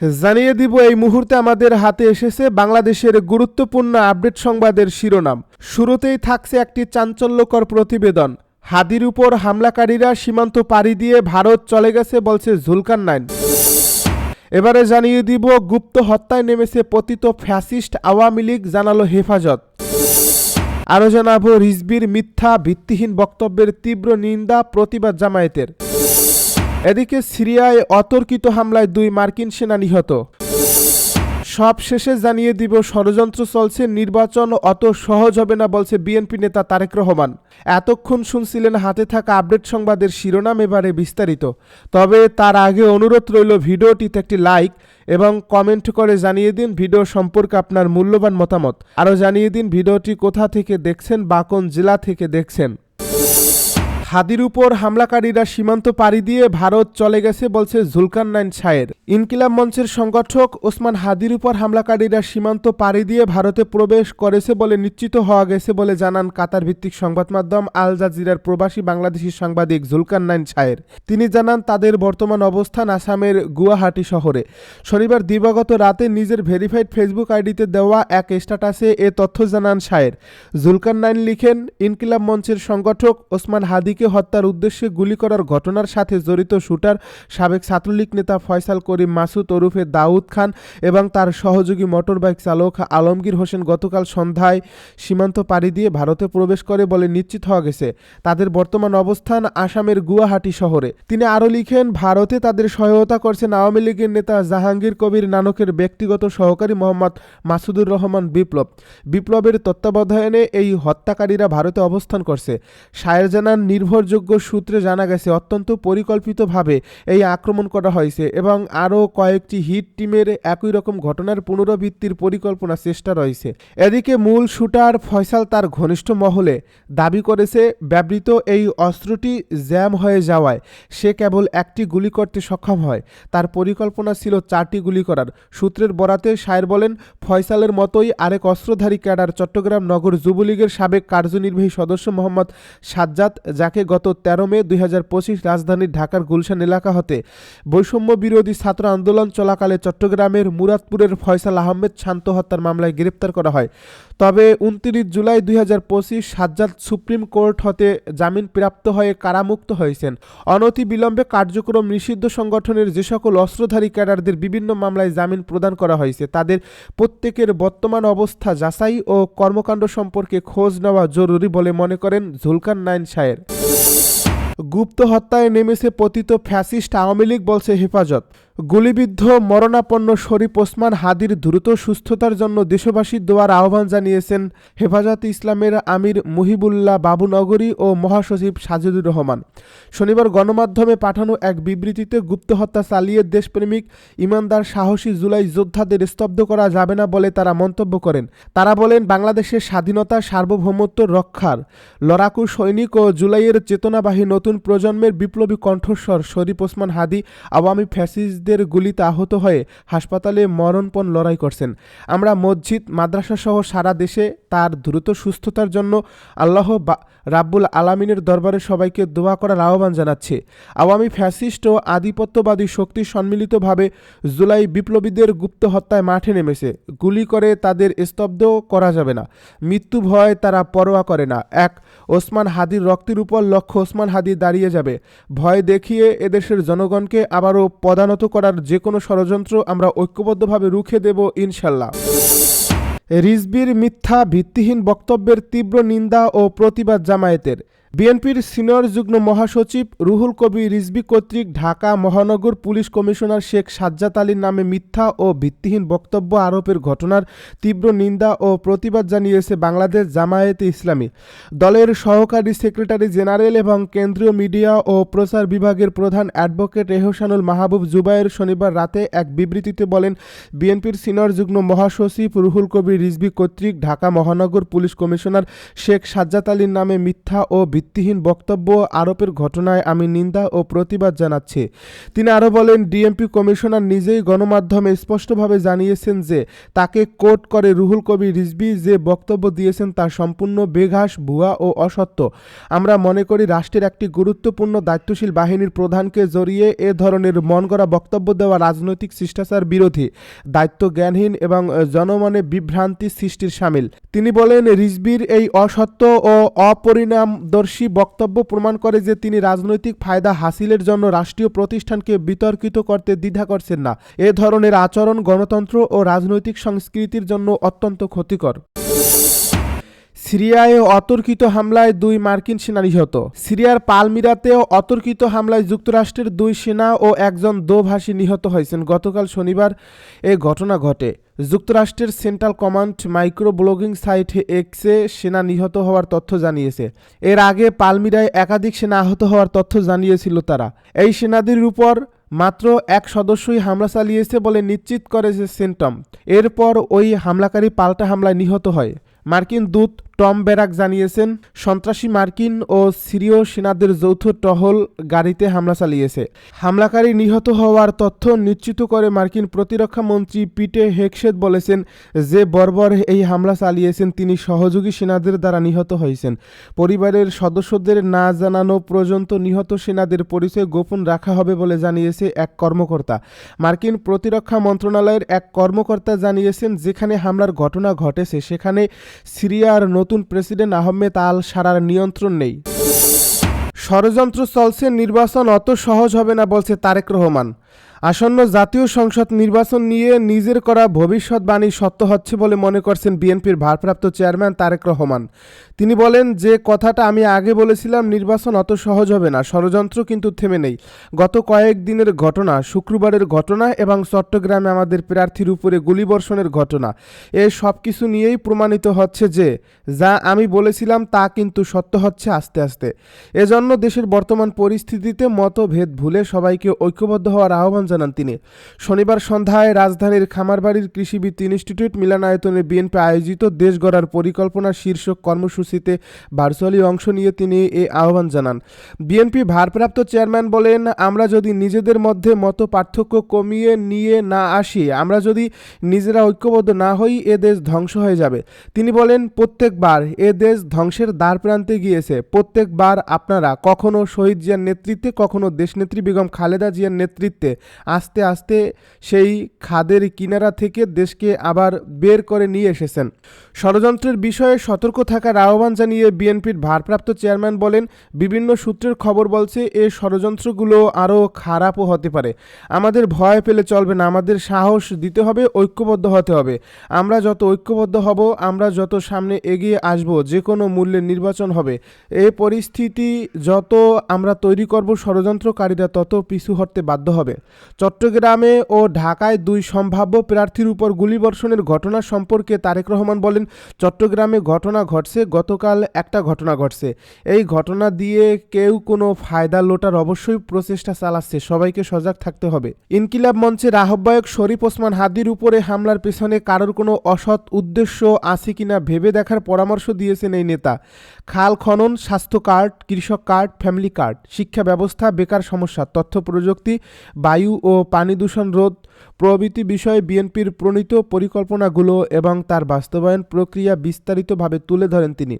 জানিয়ে দিব, এই মুহূর্তে আমাদের হাতে এসেছে বাংলাদেশের গুরুত্বপূর্ণ আপডেট সংবাদের শিরোনাম। শুরুতেই থাকছে একটি চাঞ্চল্যকর প্রতিবেদন। হাদির উপর হামলাকারীরা সীমান্ত পাড়ি দিয়ে ভারত চলে গেছে বলছে জুলকান নাইন। এবারে জানিয়ে দিব, গুপ্ত হত্যায় নেমেছে পতিত ফ্যাসিস্ট আওয়ামী লীগ, জানালো হেফাজত। আরও জানাব, রিজবির মিথ্যা ভিত্তিহীন বক্তব্যের তীব্র নিন্দা প্রতিবাদ জামায়াতের। এদিকে সিরিয়ায় অতর্কিত হামলায় দুই মার্কিন সেনা নিহত। সব শেষে জানিয়ে দিব, ষড়যন্ত্র চলছে, নির্বাচন অত সহজ হবে না বলছে বিএনপি নেতা তারেক রহমান। এতক্ষণ শুনছিলেন হাতে থাকা আপডেট সংবাদের শিরোনাম এবারে বিস্তারিত। তবে তার আগে অনুরোধ রইল, ভিডিওটিতে একটি লাইক এবং কমেন্ট করে জানিয়ে দিন ভিডিও সম্পর্কে আপনার মূল্যবান মতামত। আরও জানিয়ে দিন ভিডিওটি কোথা থেকে দেখছেন, বা কোন জেলা থেকে দেখছেন। হাদির উপর হামলাকারীরা সীমান্ত পাড়ি দিয়ে ভারত চলে গেছে বলছে জুলকান নাইন ছায়ের ইনকিলাব মঞ্চের সংগঠক ওসমান হাদির উপর হামলাকারীরা সীমান্ত পাড়ি দিয়ে ভারতে প্রবেশ করেছে বলে নিশ্চিত হওয়া গেছে বলে জানান কাতার ভিত্তিক সংবাদ মাধ্যম আল জাজিরার প্রবাসী বাংলাদেশি সাংবাদিক জুলকান নাইন ছায়ের তিনি জানান, তাদের বর্তমান অবস্থান আসামের গুয়াহাটি শহরে। শনিবার দিবাগত রাতে নিজের ভেরিফাইড ফেসবুক আইডিতে দেওয়া এক স্ট্যাটাসে এ তথ্য জানান শায়ের জুলকান নাইন লিখেন, ইনকিলাব মঞ্চের সংগঠক ওসমান হাদিকে হত্যার উদ্দেশ্যে গুলি করার ঘটনার সাথে জড়িত শুটার সাবেক ছাত্রলীগ নেতা ফয়সাল করিম মাসুদ ওরফে দাউদ খান এবং তার সহযোগী মোটরবাইক চালক আলমগীর হোসেন গতকাল সন্ধ্যায় সীমান্ত পাড়ি দিয়ে ভারতে প্রবেশ করে বলে নিশ্চিত হওয়া গেছে। তাদের বর্তমান অবস্থান আসামের গুয়াহাটি শহরে। তিনি আরও লিখেন, ভারতে তাদের সহায়তা করছেন আওয়ামী লীগের নেতা জাহাঙ্গীর কবির নানকের ব্যক্তিগত সহকারী মোহাম্মদ মাসুদুর রহমান বিপ্লব। বিপ্লবের তত্ত্বাবধানে এই হত্যাকারীরা ভারতে অবস্থান করছে। শায়ের জানান নির্ভরযোগ্য সূত্রে জানা গেছে, অত্যন্ত পরিকল্পিতভাবে এই আক্রমণ করা হয়েছে এবং আরও কয়েকটি হিট টিমের একই রকম ঘটনার পুনরাবৃত্তির পরিকল্পনা চেষ্টা রয়েছে। এদিকে মূল শুটার ফয়সাল তার ঘনিষ্ঠ মহলে দাবি করেছে, ব্যবহৃত এই অস্ত্রটি জ্যাম হয়ে যাওয়ায় সে কেবল একটি গুলি করতে সক্ষম হয়। তার পরিকল্পনা ছিল চারটি গুলি করার। সূত্রের বরাতে শায়ের বলেন, ফয়সালের মতোই আরেক অস্ত্রধারী ক্যাডার চট্টগ্রাম নগর যুবলীগের সাবেক কার্যনির্বাহী সদস্য মোহাম্মদ সাজ্জাদ, যাকে গত তেরো মে দুই হাজার পঁচিশ রাজধানীর ঢাকার গুলশান এলাকা হতে বৈষম্য বিরোধী ছাত্র আন্দোলন চলাকালে চট্টগ্রামের মুরাদপুরের ফয়সাল আহমেদ শান্ত হত্যার মামলায় গ্রেপ্তার করা হয়। তবে উনত্রিশ জুলাই দুই হাজার পঁচিশ সাজ্জাদ সুপ্রিম কোর্ট হতে জামিন প্রাপ্ত হয়ে কারামুক্ত হয়েছেন। অনতি বিলম্বে কার্যক্রম নিষিদ্ধ সংগঠনের যে সকল অস্ত্রধারী ক্যাডারদের বিভিন্ন মামলায় জামিন প্রদান করা হয়েছে, তাদের প্রত্যেকের বর্তমান অবস্থা যাচাই ও কর্মকাণ্ড সম্পর্কে খোঁজ নেওয়া জরুরি বলে মনে করেন জুলকান নাইন শায়ের। গুপ্ত হত্যায় নেমেছে পতিত ফ্যাসিস্ট আওয়ামী লীগ বলছে হেফাজত। গুলিবিদ্ধ মরণাপন্ন শরীফ ওসমান হাদির দ্রুত সুস্থতার জন্য দেশবাসীর দোয়ার আহ্বান জানিয়েছেন হেফাজত ইসলামের আমির মুহিবুল্লাহ বাবুনগরী ও মহাসচিব সাজিদুর রহমান। শনিবার গণমাধ্যমে পাঠানো এক বিবৃতিতে গুপ্ত হত্যা চালিয়ে দেশপ্রেমিক ইমানদার সাহসী জুলাই যোদ্ধাদের স্তব্ধ করা যাবে না বলে তারা মন্তব্য করেন। তারা বলেন, বাংলাদেশের স্বাধীনতা সার্বভৌমত্ব রক্ষার লড়াকু সৈনিক ও জুলাইয়ের চেতনাবাহী নতুন প্রজন্মের বিপ্লবী কণ্ঠস্বর শরীফ ওসমান হাদি আওয়ামী ফ্যাসিস্টদের গুলিতে আহত হয়ে হাসপাতালে মরণপণ লড়াই করছেন। আমরা মসজিদ মাদ্রাসা সহ সারা দেশে তার দ্রুত সুস্থতার জন্য আল্লাহ রাব্বুল আলামিনের দরবারে সবাইকে দোয়া করার আহ্বান জানাচ্ছে। আওয়ামী ফ্যাসিস্ট ও আধিপত্যবাদী শক্তি সম্মিলিতভাবে জুলাই বিপ্লবীদের গুপ্ত হত্যায় মাঠে নেমেছে। গুলি করে তাদের স্তব্ধ করা যাবে না। মৃত্যু ভয় তারা পরোয়া করে না। এক, ওসমান হাদির রক্তের উপর লক্ষ্য ওসমান হাদি দাঁড়িয়ে যাবে। ভয় দেখিয়ে এদেশের জনগণকে আবারও পদানত করার যে কোনো ষড়যন্ত্র আমরা ঐক্যবদ্ধভাবে রুখে দেব, ইনশাল্লাহ। রিজবির মিথ্যা, ভিত্তিহীন বক্তব্যের তীব্র নিন্দা ও প্রতিবাদ জামায়াতের। বিএনপির সিনিয়র যুগ্ম মহাসচিব রুহুল কবি রিজবি কর্তৃক ঢাকা মহানগর পুলিশ কমিশনার শেখ সাজ্জাদ আলীর নামে মিথ্যা ও ভিত্তিহীন বক্তব্য, আরোপের ঘটনার তীব্র নিন্দা ও প্রতিবাদ জানিয়েছে বাংলাদেশ জামায়াতে ইসলামী। দলের সহকারী সেক্রেটারি জেনারেল এবং কেন্দ্রীয় মিডিয়া ও প্রচার বিভাগের প্রধান অ্যাডভোকেট এহসানুল মাহবুব জুবায়ের শনিবার রাতে এক বিবৃতিতে বলেন, বিএনপির সিনিয়র যুগ্ম মহাসচিব রুহুল কবি রিজবি কর্তৃক ঢাকা মহানগর পুলিশ কমিশনার শেখ সাজ্জাদ আলীর নামে মিথ্যা ও ভিত্তিহীন বক্তব্য আরোপের ঘটনায় আমি নিন্দা ও প্রতিবাদ জানাচ্ছি। তিনি আরও বলেন, ডিএমপি কমিশনার নিজেই গণমাধ্যমে স্পষ্টভাবে জানিয়েছেন যে তাকে কোর্ট করে রুহুল কবি রিজভি যে বক্তব্য দিয়েছেন তা সম্পূর্ণ বেঘাস, ভুয়া ও অসত্য। আমরা মনে করি রাষ্ট্রের একটি গুরুত্বপূর্ণ দায়িত্বশীল বাহিনীর প্রধানকে জড়িয়ে এ ধরনের মন গড়া বক্তব্য দেওয়া রাজনৈতিক শিষ্টাচার বিরোধী দায়িত্ব জ্ঞানহীন এবং জনমনে বিভ্রান্তি সৃষ্টির সামিল। তিনি বলেন রিজবির এই অসত্য ও অপরিণামদর্শী বক্তব্য প্রমাণ করে যে তিনি রাজনৈতিক ফায়দা হাসিলের জন্য রাষ্ট্রীয় প্রতিষ্ঠানকে বিতর্কিত করতে দ্বিধা করছেন না। এ ধরনের আচরণ গণতন্ত্র ও রাজনৈতিক সংস্কৃতির জন্য অত্যন্ত ক্ষতিকর। সিরিয়ায় অতর্কিত হামলায় দুই মার্কিন সেনা নিহত। সিরিয়ার পালমিরাতেও অতর্কিত হামলায় যুক্তরাষ্ট্রের দুই সেনা ও একজন দোভাষী নিহত হয়েছেন। গতকাল শনিবার এ ঘটনা ঘটে। যুক্তরাষ্ট্রের central command micro blogging site এক্সে সেনা নিহত হওয়ার তথ্য জানিয়েছে। এর আগে পালমিরায় একাধিক সেনা আহত হওয়ার তথ্য জানিয়েছিল তারা। এই সেনাদের উপর মাত্র এক সদস্যই হামলা চালিয়েছে বলে নিশ্চিত করেছে সেন্টম এরপর ওই হামলাকারী পাল্টা হামলায় নিহত হয়। মার্কিন দূত টম ব্যারাক জানিয়েছেন, সন্ত্রাসী মার্কিন ও সিরীয় সেনাদের যৌথ টহল গাড়িতে হামলা চালিয়েছে। হামলাকারী নিহত হওয়ার তথ্য নিশ্চিত করে মার্কিন প্রতিরক্ষা মন্ত্রী পিটে হেকশেদ বলেছেন যে, বর্বর এই হামলা চালিয়েছেন তিনি সহযোগী সেনাদের দ্বারা নিহত হয়েছেন। পরিবারের সদস্যদের না জানানো পর্যন্ত নিহত সেনাদের পরিচয় গোপন রাখা হবে বলে জানিয়েছে এক কর্মকর্তা। মার্কিন প্রতিরক্ষা মন্ত্রণালয়ের এক কর্মকর্তা জানিয়েছেন, যেখানে হামলার ঘটনা ঘটেছে, সেখানে সিরিয়ার নতুন প্রেসিডেন্ট আহমেদ আল সারার নিয়ন্ত্রণ নেই। ষড়যন্ত্র চলছে, নির্বাচন অত সহজ হবে না, বলছে তারেক রহমান। আসন্ন জাতীয় সংসদ নির্বাচন নিয়ে নিজের করা ভবিষ্যৎবাণী সত্য হচ্ছে বলে মনে করছেন বিএনপির ভারপ্রাপ্ত চেয়ারম্যান তারেক রহমান। তিনি বলেন, যে কথাটা আমি আগে বলেছিলাম, নির্বাচন অত সহজ হবে না, ষড়যন্ত্র কিন্তু থেমে নেই। গত কয়েক দিনের ঘটনা, শুক্রবারের ঘটনা এবং চট্টগ্রামে আমাদের প্রার্থীর উপরে গুলিবর্ষণের ঘটনা, এ সব কিছু নিয়েই প্রমাণিত হচ্ছে যে, যা আমি বলেছিলাম তা কিন্তু সত্য হচ্ছে আস্তে আস্তে। এজন্য দেশের বর্তমান পরিস্থিতিতে মতভেদ ভুলে সবাইকে ঐক্যবদ্ধ হওয়ার আহ্বান জানান তিনি। শনিবার সন্ধ্যায় রাজধানীর খামারবাড়ির কৃষিবিদ ইনস্টিটিউট মিলনায়তনে বিএনপি আয়োজিত দেশ গড়ার পরিকল্পনা শীর্ষক কর্মসূচিতে ভার্চুয়ালি অংশ নিয়ে তিনি এ আহ্বান জানান। বিএনপি ভারপ্রাপ্ত চেয়ারম্যান বলেন, আমরা যদি নিজেদের মধ্যে মত পার্থক্য কমিয়ে নিয়ে না আসি, আমরা যদি নিজেরা ঐক্যবদ্ধ না হই, এ দেশ ধ্বংস হয়ে যাবে। তিনি বলেন, প্রত্যেকবার এ দেশ ধ্বংসের দ্বার প্রান্তে গিয়েছে। প্রত্যেকবার আপনারা কখনো শহীদ জিয়ার নেতৃত্বে, কখনো দেশনেত্রী বেগম খালেদা জিয়ার নেতৃত্বে আস্তে আস্তে সেই খাদের কিনারা থেকে দেশকে আবার বের করে নিয়ে এসেছেন। ষড়যন্ত্রের বিষয়ে সতর্ক থাকার আহ্বান জানিয়ে বিএনপির ভারপ্রাপ্ত চেয়ারম্যান বলেন, বিভিন্ন সূত্রের খবর বলছে, এ ষড়যন্ত্রগুলো আরও খারাপও হতে পারে। আমাদের ভয় পেলে চলবে না, আমাদের সাহস দিতে হবে, ঐক্যবদ্ধ হতে হবে। আমরা যত ঐক্যবদ্ধ হব, আমরা যত সামনে এগিয়ে আসব, যে কোনো মূল্যে নির্বাচন হবে। এই পরিস্থিতি যত আমরা তৈরি করব ষড়যন্ত্রকারীরা, তত পিছু হটতে বাধ্য হবে। চট্টগ্রামে ও ঢাকায় দুই সম্ভাব্য প্রার্থীর উপর গুলিবর্ষণের ঘটনা সম্পর্কে তারেক রহমান বলেন, চট্টগ্রামে ঘটনা ঘটছে, গতকাল একটা ঘটনা ঘটছে। এই ঘটনা দিয়ে কেউ কোনো ফায়দা লোটার অবশ্যই প্রচেষ্টা চালাচ্ছে, সবাইকে সজাগ থাকতে হবে। ইনকিলাব মঞ্চের আহ্বায়ক শরীফ ওসমান হাদির উপরে হামলার পেছনে কারোর কোনো অসৎ উদ্দেশ্য আছে কিনা ভেবে দেখার পরামর্শ দিয়েছেন এই নেতা। খাল খনন, স্বাস্থ্য কার্ড, কৃষক কার্ড, ফ্যামিলি কার্ড, শিক্ষা ব্যবস্থা, বেকার সমস্যা, তথ্য প্রযুক্তি, বায়ু ও পানি দূষণ রোধ প্রভৃতি বিষয়ে বিএনপির প্রণীত পরিকল্পনাগুলো এবং তার বাস্তবায়ন প্রক্রিয়া বিস্তারিতভাবে তুলে ধরেন তিনি।